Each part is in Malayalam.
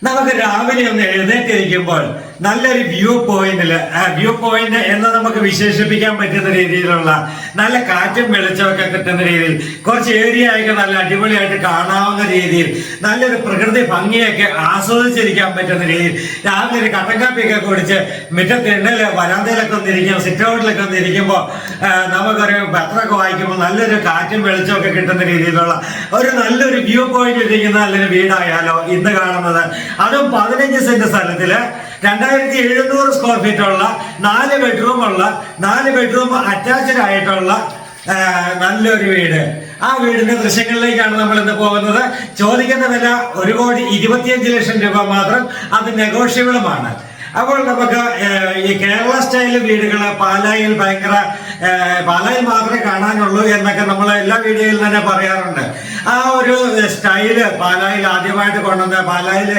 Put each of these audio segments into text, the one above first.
നമുക്ക് രാവിലെ ഒന്ന് എഴുന്നേറ്റിരിക്കുമ്പോൾ നല്ലൊരു വ്യൂ പോയിന്റിൽ വ്യൂ പോയിന്റ് എന്ന് നമുക്ക് വിശേഷിപ്പിക്കാൻ പറ്റുന്ന രീതിയിലുള്ള നല്ല കാറ്റും വെളിച്ചമൊക്കെ കിട്ടുന്ന രീതിയിൽ കുറച്ച് ഏരിയ ആയിട്ട് നല്ല അടിപൊളിയായിട്ട് കാണാവുന്ന രീതിയിൽ നല്ലൊരു പ്രകൃതി ഭംഗിയൊക്കെ ആസ്വദിച്ചിരിക്കാൻ പറ്റുന്ന രീതിയിൽ രാവിലെ ഒരു കട്ടൻകാപ്പിയൊക്കെ കുടിച്ച് മുറ്റത്ത് എണ്ണൽ വരാന്തയിലൊക്കെ ഒന്നിരിക്കും സിറ്റ് ഔട്ടിലൊക്കെ ഒന്നിരിക്കുമ്പോൾ നമുക്കൊരു പത്രമൊക്കെ വായിക്കുമ്പോൾ നല്ലൊരു കാറ്റും വെളിച്ചമൊക്കെ കിട്ടുന്ന രീതിയിലുള്ള ഒരു നല്ലൊരു വ്യൂ പോയിന്റ് ഇരിക്കുന്ന നല്ലൊരു വീടായാലോ ഇന്ന് കാണുന്നത്. അതും പതിനഞ്ച് സെന്റ് സ്ഥലത്തിൽ രണ്ടായിരത്തി എഴുന്നൂറ് സ്ക്വയർ ഫീറ്റ് ഉള്ള നാല് ബെഡ്റൂം ഉള്ള നാല് ബെഡ്റൂം അറ്റാച്ച്ഡ് ആയിട്ടുള്ള നല്ലൊരു വീട്. ആ വീടിന്റെ ദൃശ്യങ്ങളിലേക്കാണ് നമ്മൾ ഇന്ന് പോകുന്നത്. ചോദിക്കുന്ന വില ഒരു കോടി ഇരുപത്തിയഞ്ച് ലക്ഷം രൂപ മാത്രം. അത് നെഗോഷ്യബിളുമാണ് അപ്പോൾ നമുക്ക് ഈ കേരള സ്റ്റൈൽ വീടുകൾ പാലായിൽ ഭയങ്കര പാലായിൽ മാത്രമേ കാണാനുള്ളൂ എന്നൊക്കെ നമ്മൾ എല്ലാ വീഡിയോയിൽ തന്നെ പറയാറുണ്ട്. ആ ഒരു സ്റ്റൈൽ പാലായിൽ ആദ്യമായിട്ട് കൊണ്ടുവന്ന പാലായിൽ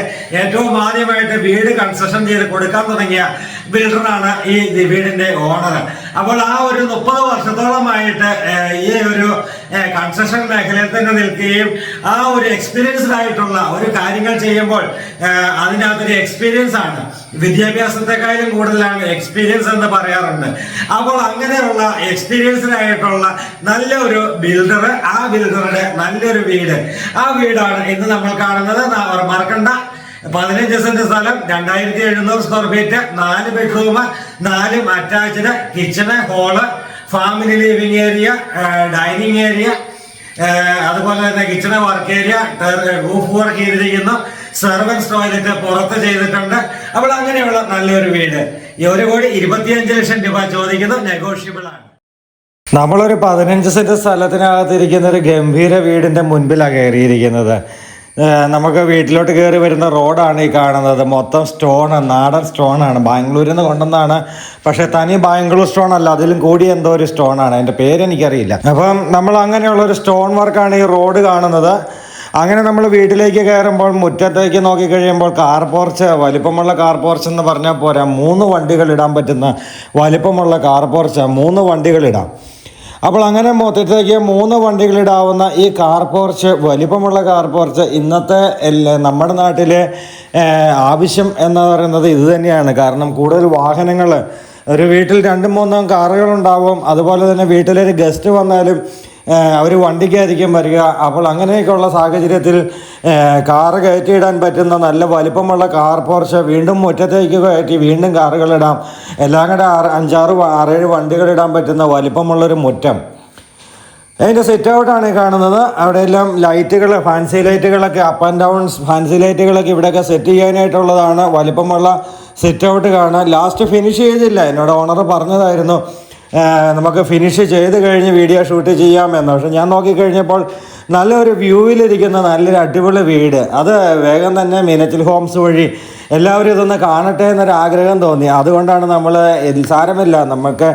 ഏറ്റവും ആദ്യമായിട്ട് വീട് കൺസ്ട്രക്ഷൻ ചെയ്ത് കൊടുക്കാൻ തുടങ്ങിയ ബിൽഡറാണ് ഈ വീടിന്റെ ഓണർ അപ്പോൾ ആ ഒരു മുപ്പത് വർഷത്തോളമായിട്ട് ഈ ഒരു കൺസ്ട്രക്ഷൻ മേഖലയിൽ തന്നെ നിൽക്കുകയും ആ ഒരു എക്സ്പീരിയൻസ്ഡ് ആയിട്ടുള്ള ഒരു കാര്യങ്ങൾ ചെയ്യുമ്പോൾ അതിനകത്തൊരു എക്സ്പീരിയൻസ് ആണ്. വിദ്യാഭ്യാസത്തെക്കാളും കൂടുതലാണ് എക്സ്പീരിയൻസ് എന്ന് പറയാറുണ്ട്. അപ്പോൾ അങ്ങനെയുള്ള എക്സ്പീരിയൻസ്ഡ് ആയിട്ടുള്ള നല്ല ഒരു ബിൽഡർ ആ ബിൽഡറുടെ നല്ലൊരു വീട്. ആ വീടാണ് ഇന്ന് നമ്മൾ കാണുന്നത്. മറക്കണ്ട. പതിനഞ്ച് സെന്റ് സ്ഥലം രണ്ടായിരത്തി എഴുന്നൂറ് സ്ക്വയർ ഫീറ്റ് നാല് ബെഡ്റൂം നാല് attached kitchen hall family living area dining area അതുപോലെ തന്നെ kitchen work area roof work ചെയ്തിരിക്കുന്നു. സെർവൻസ് ടോയ്ലറ്റ് പുറത്ത് ചെയ്തിട്ടുണ്ട്. അപ്പോൾ അങ്ങനെയുള്ള നല്ലൊരു വീട്. ഒരു കോടി ഇരുപത്തിയഞ്ച് ലക്ഷം രൂപ ചോദിക്കുന്നത് നെഗോഷ്യബിൾ ആണ്. നമ്മളൊരു പതിനഞ്ച് സെന്റ് സ്ഥലത്തിനകത്തിരിക്കുന്ന ഒരു ഗംഭീര വീടിന്റെ മുൻപിലാണ് കയറിയിരിക്കുന്നത്. നമുക്ക് വീട്ടിലോട്ട് കയറി വരുന്ന റോഡാണ് ഈ കാണുന്നത്. മൊത്തം സ്റ്റോൺ നാടൻ സ്റ്റോണാണ്. ബാംഗ്ലൂരിൽ നിന്ന് കൊണ്ടുവന്നാണ്. പക്ഷേ തനി ബാംഗ്ലൂർ സ്റ്റോൺ അല്ല അതിലും കൂടി എന്തോ ഒരു സ്റ്റോണാണ്. ആണ് പേരെനിക്കറിയില്ല അപ്പം നമ്മൾ അങ്ങനെയുള്ള ഒരു സ്റ്റോൺ വർക്കാണ് ഈ റോഡ് കാണുന്നത്. അങ്ങനെ നമ്മൾ വീട്ടിലേക്ക് കയറുമ്പോൾ മുറ്റത്തേക്ക് നോക്കി കഴിയുമ്പോൾ കാർ പോർച്ച് വലിപ്പമുള്ള കാർ പോർച്ച് എന്ന് പറഞ്ഞാൽ പോരാ മൂന്ന് വണ്ടികൾ ഇടാൻ പറ്റുന്ന വലിപ്പമുള്ള കാർ പോർച്ച് മൂന്ന് വണ്ടികൾ ഇടാം. അപ്പോൾ അങ്ങനെ മൊത്തത്തിലേക്ക് മൂന്ന് വണ്ടികളിടാവുന്ന ഈ കാർ പോർച്ച് വലിപ്പമുള്ള കാർ പോർച്ച് ഇന്നത്തെ നമ്മുടെ നാട്ടിലെ ആവശ്യം എന്ന് പറയുന്നത് ഇത് തന്നെയാണ്. കാരണം കൂടുതൽ വാഹനങ്ങൾ ഒരു വീട്ടിൽ രണ്ടും മൂന്നും കാറുകളുണ്ടാവും അതുപോലെ തന്നെ വീട്ടിലൊരു ഗസ്റ്റ് വന്നാലും അവർ വണ്ടിക്കായിരിക്കും വരിക. അപ്പോൾ അങ്ങനെയൊക്കെയുള്ള സാഹചര്യത്തിൽ കാറ് കയറ്റിയിടാൻ പറ്റുന്ന നല്ല വലിപ്പമുള്ള കാർ പോർച്ച് വീണ്ടും മുറ്റത്തേക്ക് കയറ്റി വീണ്ടും കാറുകളിടാം എല്ലാം കൂടെ ആറ് അഞ്ചാറ് ആറേഴ് വണ്ടികളിടാൻ പറ്റുന്ന വലിപ്പമുള്ളൊരു മുറ്റം. അതിന്റെ സിറ്റ് ഔട്ടാണ് കാണുന്നത്. അവിടെയെല്ലാം ലൈറ്റുകൾ ഫാൻസി ലൈറ്റുകളൊക്കെ അപ്പ് ആൻഡ് ഡൗൺസ് ഫാൻസി ലൈറ്റുകളൊക്കെ ഇവിടെയൊക്കെ സെറ്റ് ചെയ്യാനായിട്ടുള്ളതാണ് വലിപ്പമുള്ള സിറ്റ് ഔട്ട് കാണാൻ. ലാസ്റ്റ് ഫിനിഷ് ചെയ്തില്ല. എന്നോട് ഓണർ പറഞ്ഞതായിരുന്നു. നമുക്ക് ഫിനിഷ് ചെയ്ത് കഴിഞ്ഞ് വീഡിയോ ഷൂട്ട് ചെയ്യാമെന്ന് പക്ഷെ ഞാൻ നോക്കിക്കഴിഞ്ഞപ്പോൾ നല്ലൊരു വ്യൂവിലിരിക്കുന്ന നല്ലൊരു അടിപൊളി വീട്. അത് വേഗം തന്നെ മീനച്ചിൽ ഹോംസ് വഴി എല്ലാവരും ഇതൊന്ന് കാണട്ടെ എന്നൊരു ആഗ്രഹം തോന്നി. അതുകൊണ്ടാണ് നമ്മൾ സാരമില്ല നമുക്ക്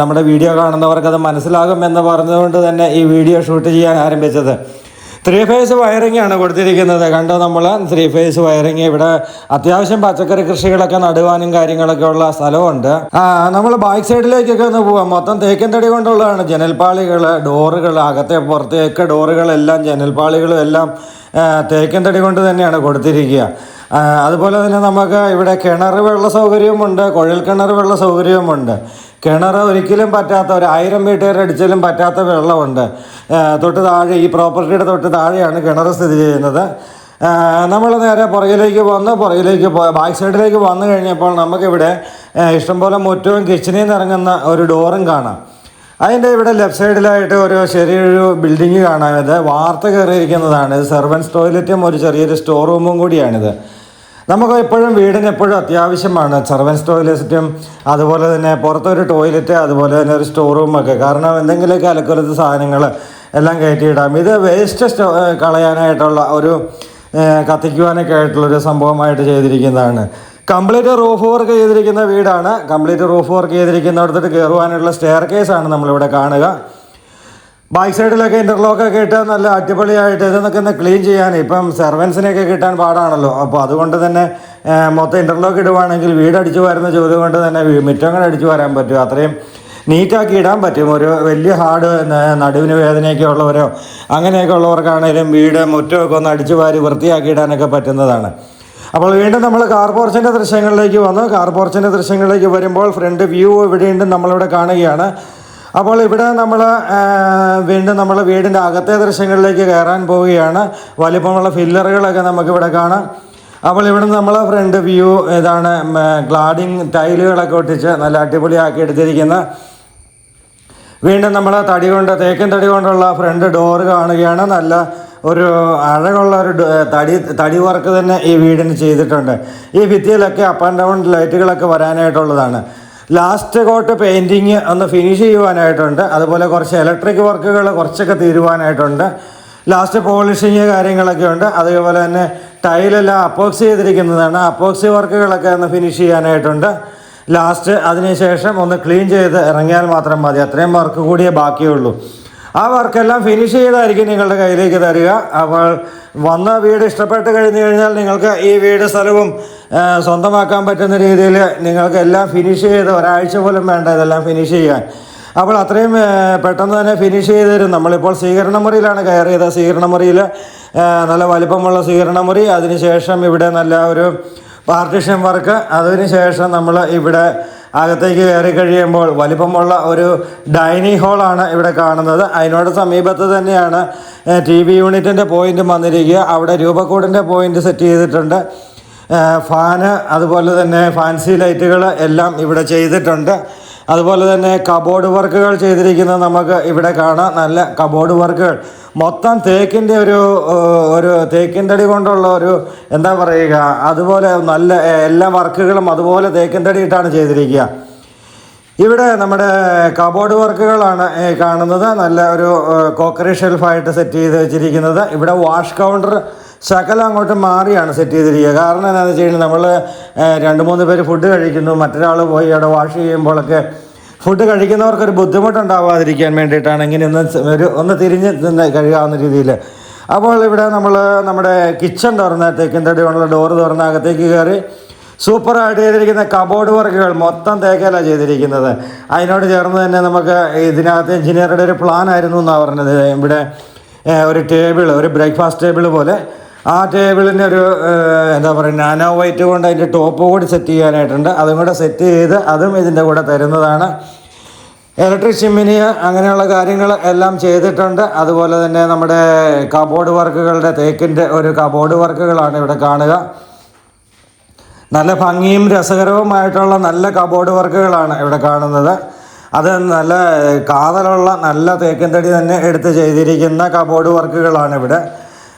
നമ്മുടെ വീഡിയോ കാണുന്നവർക്ക് അത് മനസ്സിലാകും എന്ന് പറഞ്ഞതുകൊണ്ട് തന്നെ ഈ വീഡിയോ ഷൂട്ട് ചെയ്യാൻ ആരംഭിച്ചത്. ത്രീ ഫേസ് വയറിംഗ് ആണ് കൊടുത്തിരിക്കുന്നത്. കണ്ടോ നമ്മൾ ത്രീ ഫേസ് വയറിംഗ് ഇവിടെ അത്യാവശ്യം പച്ചക്കറി കൃഷികളൊക്കെ നടുവാനും കാര്യങ്ങളൊക്കെ ഉള്ള സ്ഥലമുണ്ട്. നമ്മൾ ബാക്ക് സൈഡിലേക്കൊക്കെ ഒന്ന് പോവാം. മൊത്തം തേക്കൻ തടി കൊണ്ടുള്ളതാണ്. ജനൽപ്പാളികൾ ഡോറുകൾ അകത്തെ പുറത്തേക്ക് ഡോറുകളെല്ലാം ജനൽപ്പാളികളും എല്ലാം തേക്കൻ തടി കൊണ്ട് തന്നെയാണ് കൊടുത്തിരിക്കുക. അതുപോലെ തന്നെ നമുക്ക് ഇവിടെ കിണർ വെള്ള സൗകര്യവുമുണ്ട് കുഴൽ കിണർ വെള്ള സൗകര്യവുമുണ്ട്. കിണർ ഒരിക്കലും പറ്റാത്ത ഒരു ആയിരം മീറ്റർ അടിച്ചാലും പറ്റാത്ത വെള്ളമുണ്ട്. തൊട്ട് താഴെ ഈ പ്രോപ്പർട്ടിയുടെ തൊട്ട് താഴെയാണ് കിണർ സ്ഥിതി ചെയ്യുന്നത്. നമ്മൾ നേരെ പുറകിലേക്ക് വന്ന്. പുറകിലേക്ക് ബാക്ക് സൈഡിലേക്ക് വന്നു കഴിഞ്ഞപ്പോൾ നമുക്കിവിടെ ഇഷ്ടംപോലെ മുറ്റവും കിച്ചണിൽ നിന്ന് ഇറങ്ങുന്ന ഒരു ഡോറും കാണാം. അതിന്റെ ഇവിടെ ലെഫ്റ്റ് സൈഡിലായിട്ട് ഒരു ചെറിയൊരു ബിൽഡിങ് കാണാം. ഇത് വാർത്ത കയറിയിരിക്കുന്നതാണ്. ഇത് സെർവൻസ് ടോയ്ലറ്റും ഒരു ചെറിയൊരു സ്റ്റോർ റൂമും കൂടിയാണിത്. നമുക്ക് എപ്പോഴും വീടിന് എപ്പോഴും അത്യാവശ്യമാണ്. സെർവൻസ് ടോയ്ലറ്റും അതുപോലെ തന്നെ പുറത്തൊരു ടോയ്ലറ്റ് അതുപോലെ തന്നെ ഒരു സ്റ്റോർ റൂമൊക്കെ കാരണം എന്തെങ്കിലുമൊക്കെ അലക്കുലത്ത് സാധനങ്ങൾ എല്ലാം കയറ്റിയിടാം. ഇത് വേസ്റ്റ് സ്റ്റോ കളയാനായിട്ടുള്ള ഒരു കത്തിക്കുവാനൊക്കെ ആയിട്ടുള്ളൊരു സംഭവമായിട്ട് ചെയ്തിരിക്കുന്നതാണ്. കംപ്ലീറ്റ് റൂഫ് വർക്ക് ചെയ്തിരിക്കുന്ന വീടാണ്. കംപ്ലീറ്റ് റൂഫ് വർക്ക് ചെയ്തിരിക്കുന്ന അടുത്തിട്ട് കയറുവാനുള്ള സ്റ്റെയർ കേസാണ് നമ്മളിവിടെ കാണുക. ബാക്ക് സൈഡിലൊക്കെ ഇന്റർലോക്ക് ഒക്കെ ഇട്ട് നല്ല അടിപൊളിയായിട്ട് ഇതൊക്കെ ഒന്ന് ക്ലീൻ ചെയ്യാൻ ഇപ്പം സെർവൻസിനെയൊക്കെ കിട്ടാൻ പാടാണല്ലോ. അപ്പോൾ അതുകൊണ്ട് തന്നെ മൊത്തം ഇന്റർലോക്ക് ഇടുവാണെങ്കിൽ വീടടിച്ചു വരുന്ന ജോലി കൊണ്ട് തന്നെ മുറ്റങ്ങൾ അടിച്ചു വരാൻ പറ്റും. അത്രയും നീറ്റാക്കി ഇടാൻ പറ്റും. ഒരു വലിയ ഹാർഡ് നടുവിന് വേദനയൊക്കെ ഉള്ളവരോ അങ്ങനെയൊക്കെ ഉള്ളവർക്കാണെങ്കിലും വീട് മുറ്റമൊക്കെ ഒന്ന് അടിച്ചു വാരി വൃത്തിയാക്കി ഇടാനൊക്കെ പറ്റുന്നതാണ്. അപ്പോൾ വീണ്ടും നമ്മൾ കാർ പോർച്ചിന്റെ ദൃശ്യങ്ങളിലേക്ക് വന്നു. കാർ പോർച്ചിന്റെ ദൃശ്യങ്ങളിലേക്ക് വരുമ്പോൾ ഫ്രണ്ട് വ്യൂ ഇവിടെയുണ്ട് നമ്മളിവിടെ കാണുകയാണ്. അപ്പോൾ ഇവിടെ നമ്മൾ വീണ്ടും നമ്മൾ വീടിന്റെ അകത്തെ ദൃശ്യങ്ങളിലേക്ക് കയറാൻ പോവുകയാണ്. വലിപ്പമുള്ള ഫില്ലറുകളൊക്കെ നമുക്കിവിടെ കാണാം. അപ്പോൾ ഇവിടെ നമ്മൾ ഫ്രണ്ട് വ്യൂ ഇതാണ് ഗ്ലാഡിങ് ടൈലുകളൊക്കെ ഒട്ടിച്ച് നല്ല അടിപൊളിയാക്കി എടുത്തിരിക്കുന്ന. വീണ്ടും നമ്മൾ തടി കൊണ്ട് തേക്കൻ തടി കൊണ്ടുള്ള ഫ്രണ്ട് ഡോറ് കാണുകയാണ്. നല്ല ഒരു അഴകുള്ള ഒരു തടി തടി വർക്ക് തന്നെ ഈ വീടിന് ചെയ്തിട്ടുണ്ട്. ഈ ഭിത്തിയിലൊക്കെ അപ്പ് ആൻഡ് ഡൗൺ ലൈറ്റുകളൊക്കെ വരാനായിട്ടുള്ളതാണ്. ലാസ്റ്റ് കോട്ട് പെയിന്റിങ് ഒന്ന് ഫിനിഷ് ചെയ്യുവാനായിട്ടുണ്ട്. അതുപോലെ കുറച്ച് ഇലക്ട്രിക് വർക്കുകൾ കുറച്ചൊക്കെ തീരുവാനായിട്ടുണ്ട്. ലാസ്റ്റ് പോളിഷിങ് കാര്യങ്ങളൊക്കെ ഉണ്ട്. അതേപോലെ തന്നെ ടൈലെല്ലാം അപ്പോക്സി ചെയ്തിരിക്കുന്നതാണ്. അപ്പോക്സി വർക്കുകളൊക്കെ ഒന്ന് ഫിനിഷ് ചെയ്യാനായിട്ടുണ്ട്. ലാസ്റ്റ് അതിനുശേഷം ഒന്ന് ക്ലീൻ ചെയ്ത് ഇറങ്ങിയാൽ മാത്രം മതി. അത്രയും വർക്ക് കൂടിയേ ബാക്കിയുള്ളൂ. ആ വർക്കെല്ലാം ഫിനിഷ് ചെയ്തായിരിക്കും നിങ്ങളുടെ കയ്യിലേക്ക് തരിക. അപ്പോൾ വന്ന വീട് ഇഷ്ടപ്പെട്ട് കഴിഞ്ഞു കഴിഞ്ഞാൽ നിങ്ങൾക്ക് ഈ വീട് സ്ഥലവും സ്വന്തമാക്കാൻ പറ്റുന്ന രീതിയിൽ നിങ്ങൾക്ക് എല്ലാം ഫിനിഷ് ചെയ്ത് ഒരാഴ്ച പോലും വേണ്ട ഇതെല്ലാം ഫിനിഷ് ചെയ്യാൻ. അപ്പോൾ അത്രയും പെട്ടെന്ന് തന്നെ ഫിനിഷ് ചെയ്ത് തരും. നമ്മളിപ്പോൾ സ്വീകരണ മുറിയിലാണ് കയറിയത്. സ്വീകരണ മുറിയിൽ നല്ല വലിപ്പമുള്ള സ്വീകരണ മുറി. അതിനുശേഷം ഇവിടെ നല്ല ഒരു പാർട്ടിഷൻ വർക്ക് അതിനുശേഷം നമ്മൾ ഇവിടെ അകത്തേക്ക് കയറി കഴിയുമ്പോൾ വലിപ്പമുള്ള ഒരു ഡൈനിങ് ഹാളാണ് ഇവിടെ കാണുന്നത്. അതിനോട് സമീപത്ത് തന്നെയാണ് ടി വി യൂണിറ്റിന്റെ പോയിന്റും വന്നിരിക്കുക. അവിടെ രൂപക്കൂടിന്റെ പോയിന്റ് സെറ്റ് ചെയ്തിട്ടുണ്ട്. ഫാന് അതുപോലെ തന്നെ ഫാൻസി ലൈറ്റുകൾ എല്ലാം ഇവിടെ ചെയ്തിട്ടുണ്ട്. അതുപോലെ തന്നെ കബോർഡ് വർക്കുകൾ ചെയ്തിരിക്കുന്നത് നമുക്ക് ഇവിടെ കാണാം. നല്ല കബോർഡ് വർക്കുകൾ മൊത്തം തേക്കിന്റെ ഒരു ഒരു തേക്കിന്റെ അടി കൊണ്ടുള്ള ഒരു എന്താ പറയുക അതുപോലെ നല്ല എല്ലാ വർക്കുകളും അതുപോലെ തേക്കിന്റെ തടി ഇട്ടാണ് ചെയ്തിരിക്കുക. ഇവിടെ നമ്മുടെ കബോർഡ് വർക്കുകളാണ് കാണുന്നത്. നല്ല ഒരു കോക്കറി ഷെൽഫായിട്ട് സെറ്റ് ചെയ്ത് വെച്ചിരിക്കുന്നത്. ഇവിടെ വാഷ് കൗണ്ടർ ശകലം അങ്ങോട്ട് മാറിയാണ് സെറ്റ് ചെയ്തിരിക്കുക. കാരണം എന്താണെന്ന് വെച്ച് കഴിഞ്ഞാൽ നമ്മൾ രണ്ട് മൂന്ന് പേര് ഫുഡ് കഴിക്കുന്നു. മറ്റൊരാൾ പോയി അവിടെ വാഷ് ചെയ്യുമ്പോഴൊക്കെ ഫുഡ് കഴിക്കുന്നവർക്കൊരു ബുദ്ധിമുട്ടുണ്ടാവാതിരിക്കാൻ വേണ്ടിയിട്ടാണ് ഇങ്ങനെ ഒന്ന് ഒരു ഒന്ന് തിരിഞ്ഞ് നിന്ന് കഴുകാവുന്ന രീതിയിൽ. അപ്പോൾ ഇവിടെ നമ്മൾ നമ്മുടെ കിച്ചൺ തുറന്ന തേക്കിൻ തടി കൊണ്ടുള്ള ഡോറ് തുറന്ന അകത്തേക്ക് കയറി സൂപ്പറായിട്ട് ചെയ്തിരിക്കുന്ന കബോർഡ് വർക്കുകൾ മൊത്തം തേക്കല ചെയ്തിരിക്കുന്നത്. അതിനോട് ചേർന്ന് തന്നെ നമുക്ക് ഇതിനകത്ത് എഞ്ചിനീയറുടെ ഒരു പ്ലാൻ ആയിരുന്നു എന്നാണ് പറഞ്ഞത്. ഇവിടെ ഒരു ടേബിൾ ഒരു ബ്രേക്ക്ഫാസ്റ്റ് ടേബിൾ പോലെ ആ ടേബിളിന് ഒരു എന്താ പറയുക നാനോ വൈറ്റ് കൊണ്ട് അതിന്റെ ടോപ്പ് കൂടി സെറ്റ് ചെയ്യാനായിട്ടുണ്ട്. അതും കൂടെ സെറ്റ് ചെയ്ത് അതും ഇതിന്റെ കൂടെ തരുന്നതാണ്. ഇലക്ട്രിക് ചിമ്മിനി അങ്ങനെയുള്ള കാര്യങ്ങൾ എല്ലാം ചെയ്തിട്ടുണ്ട്. അതുപോലെ തന്നെ നമ്മുടെ കബോർഡ് വർക്കുകളുടെ തേക്കിന്റെ ഒരു കബോർഡ് വർക്കുകളാണ് ഇവിടെ കാണുക. നല്ല ഭംഗിയും രസകരവുമായിട്ടുള്ള നല്ല കബോർഡ് വർക്കുകളാണ് ഇവിടെ കാണുന്നത്. അത് നല്ല കാതലുള്ള നല്ല തേക്കിൻ തടി തന്നെ എടുത്ത് ചെയ്തിരിക്കുന്ന കബോർഡ് വർക്കുകളാണ് ഇവിടെ.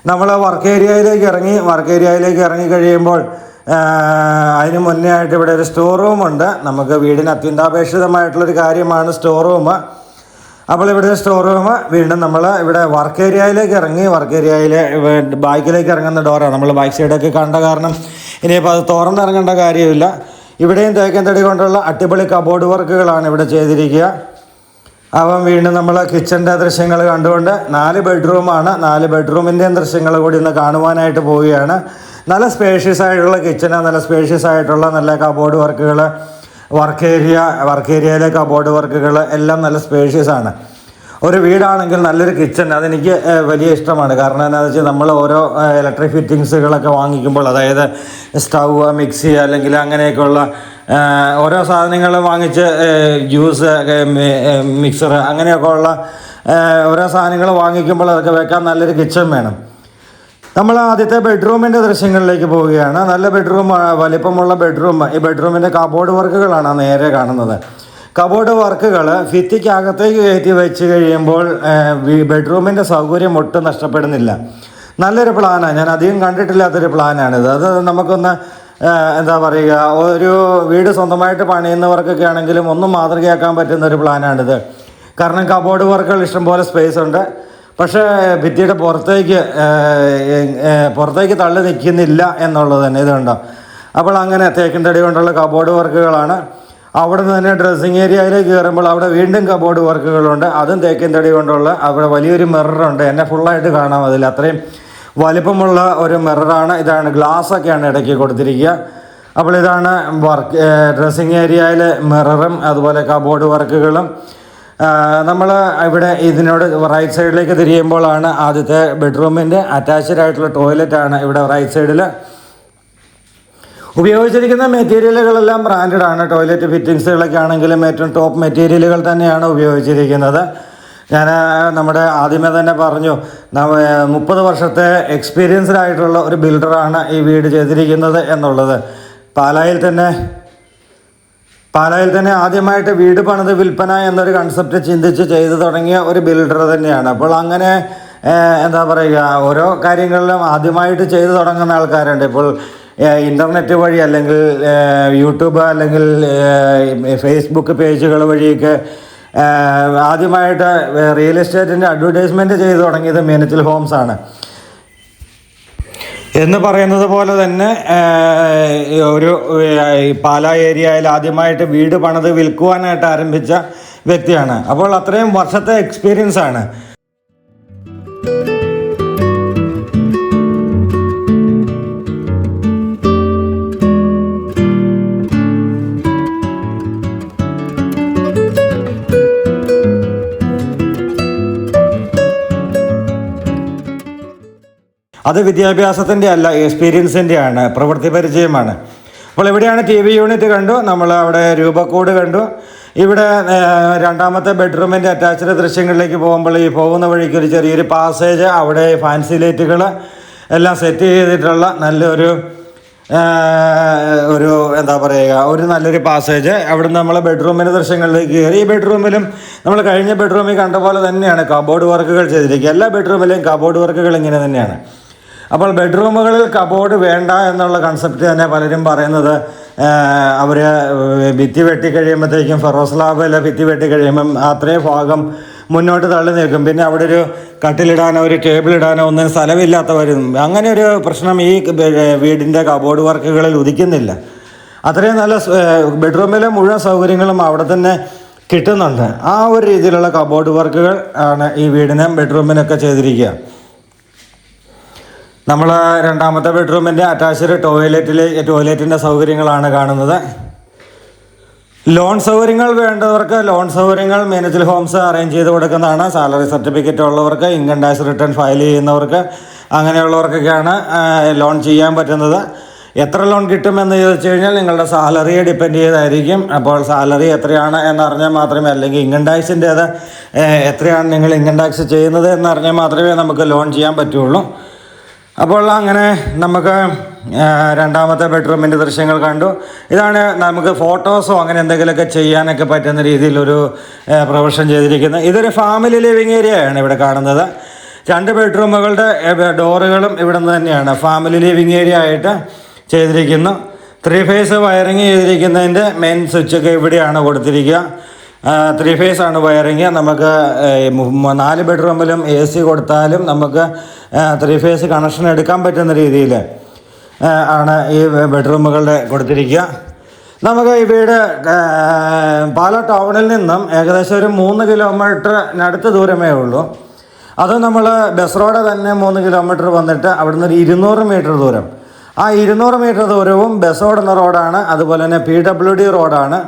നമ്മൾ വർക്ക് ഏരിയയിലേക്ക് ഇറങ്ങി വർക്ക് ഏരിയയിലേക്ക് ഇറങ്ങി കഴിയുമ്പോൾ അതിന് മുന്നേ ആയിട്ട് ഇവിടെ ഒരു സ്റ്റോർ റൂമുണ്ട് നമുക്ക് വീടിന് അത്യന്താപേക്ഷിതമായിട്ടുള്ളൊരു കാര്യമാണ് സ്റ്റോർ റൂം അപ്പോൾ ഇവിടെ സ്റ്റോർ റൂം വീണ്ടും നമ്മൾ ഇവിടെ വർക്ക് ഏരിയയിലേക്ക് ഇറങ്ങി വർക്ക് ഏരിയയിലെ ബാക്കിലേക്ക് ഇറങ്ങുന്ന ഡോറാണ് നമ്മൾ ബാക്ക് സൈഡൊക്കെ കണ്ട കാരണം ഇനിയിപ്പോൾ അത് തുറന്നിറങ്ങേണ്ട കാര്യമില്ല. ഇവിടെയും തേക്കൻ തടി കൊണ്ടുള്ള അടിപൊളി കബോർഡ് വർക്കുകളാണ് ഇവിടെ ചെയ്തിരിക്കുക. അപ്പം വീണ്ടും നമ്മൾ കിച്ചന്റെ ദൃശ്യങ്ങൾ കണ്ടുകൊണ്ട് നാല് ബെഡ്റൂമാണ്. നാല് ബെഡ്റൂമിന്റെയും ദൃശ്യങ്ങൾ കൂടി ഇന്ന് കാണുവാനായിട്ട് പോവുകയാണ്. നല്ല സ്പേഷ്യസ് ആയിട്ടുള്ള കിച്ചനാണ് നല്ല സ്പേഷ്യസ് ആയിട്ടുള്ള നല്ല കബോർഡ് വർക്കുകൾ വർക്ക് ഏരിയ വർക്ക് ഏരിയയിലെ കബോർഡ് വർക്കുകൾ എല്ലാം നല്ല സ്പേഷ്യസ് ആണ്. ഒരു വീടാണെങ്കിൽ നല്ലൊരു കിച്ചൺ അതെനിക്ക് വലിയ ഇഷ്ടമാണ്. കാരണം എന്താണെന്ന് വെച്ചാൽ നമ്മൾ ഓരോ ഇലക്ട്രിക് ഫിറ്റിങ്സുകളൊക്കെ വാങ്ങിക്കുമ്പോൾ അതായത് സ്റ്റൗ മിക്സി അല്ലെങ്കിൽ അങ്ങനെയൊക്കെയുള്ള ഓരോ സാധനങ്ങൾ വാങ്ങിച്ച് ജ്യൂസ് മിക്സർ അങ്ങനെയൊക്കെ ഉള്ള ഓരോ സാധനങ്ങൾ വാങ്ങിക്കുമ്പോൾ അതൊക്കെ വെക്കാൻ നല്ലൊരു കിച്ചൺ വേണം. നമ്മൾ ആദ്യത്തെ ബെഡ്റൂമിന്റെ ദൃശ്യങ്ങളിലേക്ക് പോവുകയാണ്. നല്ല ബെഡ്റൂം വലിപ്പമുള്ള ബെഡ്റൂം. ഈ ബെഡ്റൂമിന്റെ കബോർഡ് വർക്കുകളാണ് നേരെ കാണുന്നത്. കബോർഡ് വർക്കുകൾ ഭിത്തിക്കകത്തേക്ക് കയറ്റി വെച്ച് കഴിയുമ്പോൾ ബെഡ്റൂമിന്റെ സൗകര്യം ഒട്ടും നഷ്ടപ്പെടുന്നില്ല. നല്ലൊരു പ്ലാനാണ്. ഞാൻ അധികം കണ്ടിട്ടില്ലാത്തൊരു പ്ലാനാണിത്. അത് നമുക്കൊന്ന് എന്താ പറയുക ഒരു വീട് സ്വന്തമായിട്ട് പണിയുന്നവർക്കൊക്കെ ആണെങ്കിലും ഒന്നും മാതൃകയാക്കാൻ പറ്റുന്ന ഒരു പ്ലാനാണിത് കാരണം കബോർഡ് വർക്കുകൾ ഇഷ്ടംപോലെ സ്പേസ് ഉണ്ട്. പക്ഷേ ഭിത്തിയുടെ പുറത്തേക്ക് പുറത്തേക്ക് തള്ളി നിൽക്കുന്നില്ല എന്നുള്ളത് തന്നെ. ഇതുണ്ടോ അപ്പോൾ അങ്ങനെ തേക്കിൻ തടി കൊണ്ടുള്ള കബോർഡ് വർക്കുകളാണ് അവിടെ നിന്ന് തന്നെ ഡ്രസ്സിങ് ഏരിയയിലേക്ക് കയറുമ്പോൾ അവിടെ വീണ്ടും കബോർഡ് വർക്കുകളുണ്ട് അതും തേക്കിൻ തടി കൊണ്ടുള്ള അവിടെ വലിയൊരു മിററുണ്ട് എന്നെ ഫുള്ളായിട്ട് കാണാം അതിൽ. അത്രയും വലിപ്പമുള്ള ഒരു മിററാണ്. ഇതാണ് ഗ്ലാസ് ഒക്കെയാണ് ഇടയ്ക്ക് കൊടുത്തിരിക്കുക. അപ്പോൾ ഇതാണ് വർക്ക് ഡ്രസ്സിങ് ഏരിയയിലെ മിററും അതുപോലെ കബോർഡ് വർക്കുകളും നമ്മൾ ഇവിടെ ഇതിനോട് റൈറ്റ് സൈഡിലേക്ക് തിരിയുമ്പോഴാണ് ആദ്യത്തെ ബെഡ്റൂമിന്റെ അറ്റാച്ച്ഡ് ആയിട്ടുള്ള ടോയ്ലറ്റ് ആണ് ഇവിടെ റൈറ്റ് സൈഡിൽ ഉപയോഗിച്ചിരിക്കുന്ന മെറ്റീരിയലുകളെല്ലാം ബ്രാൻഡഡ് ആണ്. ടോയ്ലറ്റ് ഫിറ്റിങ്സുകളൊക്കെ ആണെങ്കിലും ഏറ്റവും ടോപ്പ് മെറ്റീരിയലുകൾ തന്നെയാണ് ഉപയോഗിച്ചിരിക്കുന്നത്. ഞാൻ നമ്മുടെ ആദ്യമേ തന്നെ പറഞ്ഞു മുപ്പത് വർഷത്തെ എക്സ്പീരിയൻസ്ഡ് ആയിട്ടുള്ള ഒരു ബിൽഡറാണ് ഈ വീട് ചെയ്തിരിക്കുന്നത് എന്നുള്ളത്. പാലായിൽ തന്നെ പാലായിൽ തന്നെ ആദ്യമായിട്ട് വീട് പണിത് വിൽപ്പന എന്നൊരു കൺസെപ്റ്റ് ചിന്തിച്ച് ചെയ്തു തുടങ്ങിയ ഒരു ബിൽഡർ തന്നെയാണ്. അപ്പോൾ അങ്ങനെ എന്താ പറയുക ഓരോ കാര്യങ്ങളിലും ആദ്യമായിട്ട് ചെയ്തു തുടങ്ങുന്ന ആൾക്കാരുണ്ട്. ഇപ്പോൾ ഇന്റർനെറ്റ് വഴി അല്ലെങ്കിൽ യൂട്യൂബ് അല്ലെങ്കിൽ ഫേസ്ബുക്ക് പേജുകൾ വഴിയൊക്കെ ആദ്യമായിട്ട് റിയൽ എസ്റ്റേറ്റിന്റെ അഡ്വർടൈസ്മെന്റ് ചെയ്തു തുടങ്ങിയത് മീനച്ചിൽ ഹോംസ് ആണ്. എന്ന് പറയുന്നത് പോലെ തന്നെ ഒരു പാലാ ഏരിയയിൽ ആദ്യമായിട്ട് വീട് പണിത് വിൽക്കുവാനായിട്ട് ആരംഭിച്ച വ്യക്തിയാണ്. അപ്പോൾ അത്രയും വർഷത്തെ എക്സ്പീരിയൻസ് ആണ്. അത് വിദ്യാഭ്യാസത്തിന്റെ അല്ല എക്സ്പീരിയൻസിന്റെ ആണ് പ്രവൃത്തി പരിചയമാണ്. അപ്പോൾ എവിടെയാണ് ടി വി യൂണിറ്റ് കണ്ടു നമ്മൾ അവിടെ രൂപക്കോട് കണ്ടു. ഇവിടെ രണ്ടാമത്തെ ബെഡ്റൂമിന്റെ അറ്റാച്ച്ഡ് ദൃശ്യങ്ങളിലേക്ക് പോകുമ്പോൾ ഈ പോകുന്ന വഴിക്ക് ഒരു ചെറിയൊരു പാസേജ് അവിടെ ഫാൻസി ലൈറ്റുകൾ എല്ലാം സെറ്റ് ചെയ്തിട്ടുള്ള നല്ലൊരു ഒരു എന്താ പറയുക ഒരു നല്ലൊരു പാസേജ് അവിടെ നമ്മൾ ബെഡ്റൂമിന്റെ ദൃശ്യങ്ങളിലേക്ക് കയറി. ഈ ബെഡ്റൂമിലും നമ്മൾ കഴിഞ്ഞ ബെഡ്റൂമിൽ കണ്ട പോലെ തന്നെയാണ് കബോർഡ് വർക്കുകൾ ചെയ്തിരിക്കുക. എല്ലാ ബെഡ്റൂമിലെയും കബോർഡ് വർക്കുകൾ ഇങ്ങനെ തന്നെയാണ്. അപ്പോൾ ബെഡ്റൂമുകളിൽ കബോർഡ് വേണ്ട എന്നുള്ള കൺസെപ്റ്റ് തന്നെ പലരും പറയുന്നത്. അവർ ഭിത്തി വെട്ടി കഴിയുമ്പോഴത്തേക്കും ഫെറോസ് ലാബിലെ ഭിത്തി വെട്ടി കഴിയുമ്പം അത്രയും ഭാഗം മുന്നോട്ട് തള്ളി നിൽക്കും പിന്നെ അവിടെ ഒരു കട്ടിലിടാനോ ഒരു ടേബിൾ ഇടാനോ ഒന്നും സ്ഥലമില്ലാത്തവരും. അങ്ങനെ ഒരു പ്രശ്നം ഈ വീടിന്റെ കബോർഡ് വർക്കുകളിൽ ഉദിക്കുന്നില്ല. അത്രയും നല്ല ബെഡ്റൂമിലെ മുഴുവൻ സൗകര്യങ്ങളും അവിടെ തന്നെ കിട്ടുന്നുണ്ട്. ആ ഒരു രീതിയിലുള്ള കബോർഡ് വർക്കുകൾ ആണ് ഈ വീടിനും ബെഡ്റൂമിനൊക്കെ ചെയ്തിരിക്കുക. നമ്മൾ രണ്ടാമത്തെ ബെഡ്റൂമിന്റെ അറ്റാച്ച്ഡ് ടോയ്ലറ്റിൽ ടോയ്ലറ്റിന്റെ സൗകര്യങ്ങളാണ് കാണുന്നത്. ലോൺ സൗകര്യങ്ങൾ വേണ്ടവർക്ക് ലോൺ സൗകര്യങ്ങൾ മേനേജൽ ഹോംസ് അറേഞ്ച് ചെയ്ത് കൊടുക്കുന്നതാണ്. സാലറി സർട്ടിഫിക്കറ്റ് ഉള്ളവർക്ക് ഇൻകം ടാക്സ് റിട്ടേൺ ഫയൽ ചെയ്യുന്നവർക്ക് അങ്ങനെയുള്ളവർക്കൊക്കെയാണ് ലോൺ ചെയ്യാൻ പറ്റുന്നത്. എത്ര ലോൺ കിട്ടുമെന്ന് ചോദിച്ചു കഴിഞ്ഞാൽ നിങ്ങളുടെ സാലറിയെ ഡിപ്പെൻഡ് ചെയ്തായിരിക്കും. അപ്പോൾ സാലറി എത്രയാണ് എന്നറിഞ്ഞാൽ മാത്രമേ അല്ലെങ്കിൽ ഇൻകം ടാക്സിന്റേത് എത്രയാണ് നിങ്ങൾ ഇൻകം ടാക്സ് ചെയ്യുന്നത് എന്നറിഞ്ഞാൽ മാത്രമേ നമുക്ക് ലോൺ ചെയ്യാൻ പറ്റുള്ളൂ. അപ്പോൾ അങ്ങനെ നമുക്ക് രണ്ടാമത്തെ ബെഡ്റൂമിന്റെ ദൃശ്യങ്ങൾ കണ്ടു. ഇതാണ് നമുക്ക് ഫോട്ടോസോ അങ്ങനെ എന്തെങ്കിലുമൊക്കെ ചെയ്യാനൊക്കെ പറ്റുന്ന രീതിയിലൊരു പ്രൊവിഷൻ ചെയ്തിരിക്കുന്നത്. ഇതൊരു ഫാമിലി ലിവിങ് ഏരിയയാണ് ഇവിടെ കാണുന്നത്. രണ്ട് ബെഡ്റൂമുകളുടെ ഡോറുകളും ഇവിടെ നിന്ന് തന്നെയാണ് ഫാമിലി ലിവിങ് ഏരിയ ആയിട്ട് ചെയ്തിരിക്കുന്നു. ത്രീ ഫേസ് വയറിങ് ചെയ്തിരിക്കുന്നതിന്റെ മെയിൻ സ്വിച്ചൊക്കെ ഇവിടെയാണ് കൊടുത്തിരിക്കുക. ത്രീ ഫേസ് ആണ് വയറിങ് നമുക്ക് നാല് ബെഡ്റൂമിലും എ സി കൊടുത്താലും നമുക്ക് ത്രീ ഫേസ് കണക്ഷൻ എടുക്കാൻ പറ്റുന്ന രീതിയിൽ ആണ് ഈ ബെഡ്റൂമുകളുടെ കൊടുത്തിരിക്കുക. നമുക്ക് ഈ വീട് പാല ടൗണിൽ നിന്നും ഏകദേശം ഒരു മൂന്ന് കിലോമീറ്ററിനടുത്ത് ദൂരമേ ഉള്ളൂ. അത് നമ്മൾ ബസ് റോഡ് തന്നെ മൂന്ന് കിലോമീറ്റർ വന്നിട്ട് അവിടുന്ന് ഒരു ഇരുന്നൂറ് മീറ്റർ ദൂരം. ആ ഇരുന്നൂറ് മീറ്റർ ദൂരവും ബസ് ഓടുന്ന റോഡാണ് അതുപോലെ തന്നെ പി ഡബ്ല്യു ഡി റോഡാണ്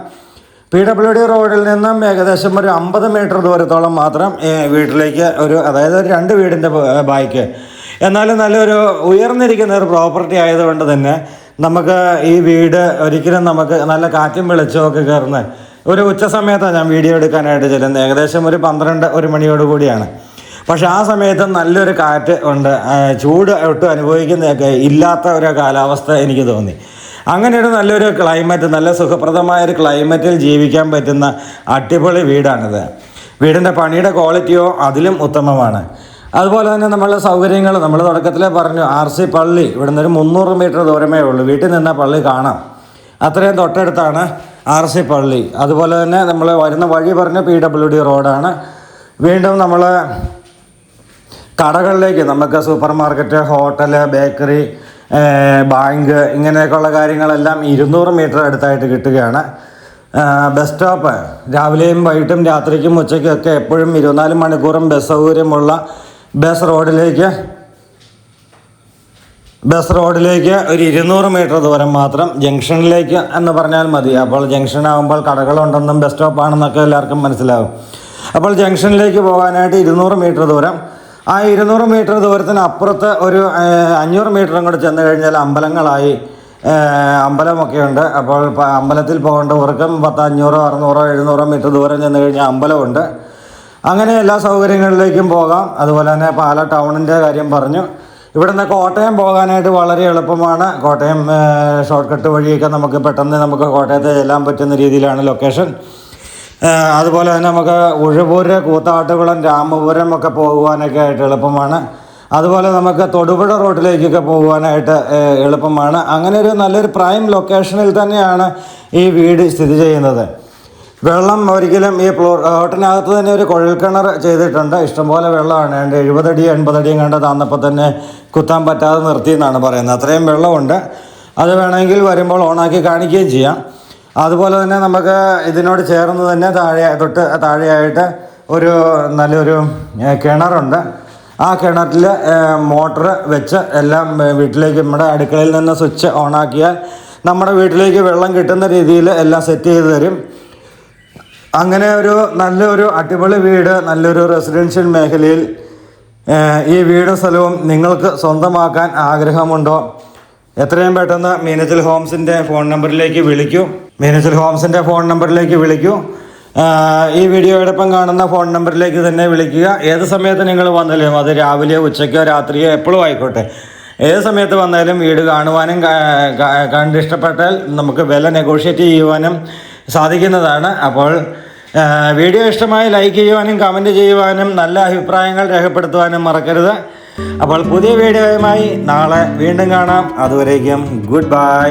പി ഡബ്ല്യു ഡി റോഡിൽ നിന്നും ഏകദേശം ഒരു അമ്പത് മീറ്റർ ദൂരത്തോളം മാത്രം വീട്ടിലേക്ക് ഒരു അതായത് ഒരു രണ്ട് വീടിന്റെ ബൈക്ക് എന്നാലും നല്ലൊരു ഉയർന്നിരിക്കുന്ന ഒരു പ്രോപ്പർട്ടി ആയതുകൊണ്ട് തന്നെ നമുക്ക് ഈ വീട് ഒരിക്കലും നമുക്ക് നല്ല കാറ്റും വെളിച്ചവും ഒക്കെ കയറുന്ന ഒരു ഉച്ച സമയത്താണ് ഞാൻ വീഡിയോ എടുക്കാനായിട്ട് ചെല്ലുന്നത്. ഏകദേശം ഒരു പന്ത്രണ്ട് ഒരു മണിയോട് കൂടിയാണ്. പക്ഷെ ആ സമയത്ത് നല്ലൊരു കാറ്റ് ഉണ്ട്. ചൂട് ഒട്ടും അനുഭവിക്കുന്നതൊക്കെ ഇല്ലാത്ത ഒരു കാലാവസ്ഥ എനിക്ക് തോന്നി. അങ്ങനെ ഒരു നല്ലൊരു ക്ലൈമറ്റ് നല്ല സുഖപ്രദമായ ഒരു ക്ലൈമറ്റിൽ ജീവിക്കാൻ പറ്റുന്ന അടിപൊളി വീടാണിത്. വീടിന്റെ പണിയുടെ ക്വാളിറ്റിയോ അതിലും ഉത്തമമാണ്. അതുപോലെ തന്നെ നമ്മളുടെ സൗകര്യങ്ങൾ നമ്മൾ തുടക്കത്തിലേ പറഞ്ഞു ആർ സി പള്ളി ഇവിടുന്ന് ഒരു മുന്നൂറ് മീറ്റർ ദൂരമേ ഉള്ളൂ. വീട്ടിൽ നിന്ന് പള്ളി കാണാം. അത്രയും തൊട്ടടുത്താണ് ആർ സി പള്ളി. അതുപോലെ തന്നെ നമ്മൾ വരുന്ന വഴി പറഞ്ഞ പി ഡബ്ല്യു ഡി റോഡാണ്. വീണ്ടും നമ്മൾ കടകളിലേക്ക് നമുക്ക് super market hotel bakery bank ഇങ്ങനെയൊക്കെയുള്ള കാര്യങ്ങളെല്ലാം ഇരുന്നൂറ് മീറ്റർ അടുത്തായിട്ട് കിട്ടുകയാണ്. Bus stop. രാവിലെയും വൈകിട്ടും രാത്രിക്കും ഉച്ചയ്ക്കും ഒക്കെ എപ്പോഴും ഇരുപത്തിനാല് മണിക്കൂറും ബസ് സൗകര്യമുള്ള ബസ് റോഡിലേക്ക് ബസ് റോഡിലേക്ക് ഒരു ഇരുന്നൂറ് മീറ്റർ ദൂരം മാത്രം ജംഗ്ഷനിലേക്ക് എന്ന് പറഞ്ഞാൽ മതി. അപ്പോൾ ജംഗ്ഷൻ ആകുമ്പോൾ കടകളുണ്ടെന്നും ബസ് സ്റ്റോപ്പാണെന്നൊക്കെ എല്ലാവർക്കും മനസ്സിലാവും. അപ്പോൾ ജംഗ്ഷനിലേക്ക് പോകാനായിട്ട് ഇരുന്നൂറ് മീറ്റർ ദൂരം ആ ഇരുന്നൂറ് മീറ്റർ ദൂരത്തിന് അപ്പുറത്ത് ഒരു അഞ്ഞൂറ് മീറ്ററും കൂടെ ചെന്ന് കഴിഞ്ഞാൽ അമ്പലങ്ങളായി. അമ്പലമൊക്കെ ഉണ്ട് അപ്പോൾ അമ്പലത്തിൽ പോകേണ്ട ഉറക്കം പത്ത് അഞ്ഞൂറോ അറുന്നൂറോ എഴുന്നൂറോ മീറ്റർ ദൂരം ചെന്ന് കഴിഞ്ഞാൽ അമ്പലമുണ്ട്. അങ്ങനെ എല്ലാ സൗകര്യങ്ങളിലേക്കും പോകാം. അതുപോലെ തന്നെ പാല ടൗണിന്റെ കാര്യം പറഞ്ഞു. ഇവിടുന്ന് കോട്ടയം പോകാനായിട്ട് വളരെ എളുപ്പമാണ്. കോട്ടയം ഷോർട്ട് കട്ട് വഴിയൊക്കെ നമുക്ക് പെട്ടെന്ന് നമുക്ക് കോട്ടയത്ത് ചെല്ലാൻ പറ്റുന്ന രീതിയിലാണ് ലൊക്കേഷൻ അതുപോലെ തന്നെ നമുക്ക് ഉഴവൂര് കൂത്താട്ടുകുളം രാമപുരം ഒക്കെ പോകുവാനൊക്കെ ആയിട്ട് എളുപ്പമാണ്. അതുപോലെ നമുക്ക് തൊടുപുഴ റോഡിലേക്കൊക്കെ പോകുവാനായിട്ട് എളുപ്പമാണ്. അങ്ങനെ ഒരു നല്ലൊരു പ്രൈം ലൊക്കേഷനിൽ തന്നെയാണ് ഈ വീട് സ്ഥിതി ചെയ്യുന്നത്. വെള്ളം ഒരിക്കലും ഈ പ്ലോട്ടിനകത്ത് തന്നെ ഒരു കുഴൽക്കിണർ ചെയ്തിട്ടുണ്ട്. ഇഷ്ടംപോലെ വെള്ളമാണ്. ഏതാണ്ട് എഴുപതടി എൺപതടിയും കണ്ട് താന്നപ്പോൾ തന്നെ കുത്താൻ പറ്റാതെ നിർത്തി എന്നാണ് പറയുന്നത്. അത്രയും വെള്ളമുണ്ട്. അത് വേണമെങ്കിൽ വരുമ്പോൾ ഓണാക്കി കാണിക്കുകയും ചെയ്യാം. അതുപോലെ തന്നെ നമുക്ക് ഇതിനോട് ചേർന്ന് തന്നെ താഴെ തൊട്ട് താഴെയായിട്ട് ഒരു നല്ലൊരു കിണറുണ്ട്. ആ കിണറ്റിൽ മോട്ടർ വെച്ച് എല്ലാം വീട്ടിലേക്ക് നമ്മുടെ അടുക്കളയിൽ നിന്ന് സ്വിച്ച് ഓണാക്കിയാൽ നമ്മുടെ വീട്ടിലേക്ക് വെള്ളം കിട്ടുന്ന രീതിയിൽ എല്ലാം സെറ്റ് ചെയ്ത് തരും. അങ്ങനെ ഒരു നല്ലൊരു അടിപൊളി വീട് നല്ലൊരു റെസിഡൻഷ്യൽ മേഖലയിൽ ഈ വീടും സ്ഥലവും നിങ്ങൾക്ക് സ്വന്തമാക്കാൻ ആഗ്രഹമുണ്ടോ? എത്രയും പെട്ടെന്ന് മീനച്ചൽ ഹോംസിന്റെ ഫോൺ നമ്പറിലേക്ക് വിളിക്കൂ. മീനച്ചൽ ഹോംസിന്റെ ഫോൺ നമ്പറിലേക്ക് വിളിക്കൂ. ഈ വീഡിയോയോടൊപ്പം കാണുന്ന ഫോൺ നമ്പറിലേക്ക് തന്നെ വിളിക്കുക. ഏത് സമയത്ത് നിങ്ങൾ വന്നാലും അത് രാവിലെയോ ഉച്ചയ്ക്കോ രാത്രിയോ എപ്പോഴും ആയിക്കോട്ടെ. ഏത് സമയത്ത് വന്നാലും വീട് കാണുവാനും കാ- കാ- കണ്ട് ഇഷ്ടപ്പെട്ടാൽ നമുക്ക് വില നെഗോഷിയേറ്റ് ചെയ്യുവാനും സാധിക്കുന്നതാണ്. അപ്പോൾ വീഡിയോ ഇഷ്ടമായി ലൈക്ക് ചെയ്യുവാനും കമന്റ് ചെയ്യുവാനും നല്ല അഭിപ്രായങ്ങൾ രേഖപ്പെടുത്തുവാനും മറക്കരുത്. അപ്പോൾ പുതിയ വീഡിയോയുമായി നാളെ വീണ്ടും കാണാം. അതുവരേക്കും ഗുഡ് ബൈ.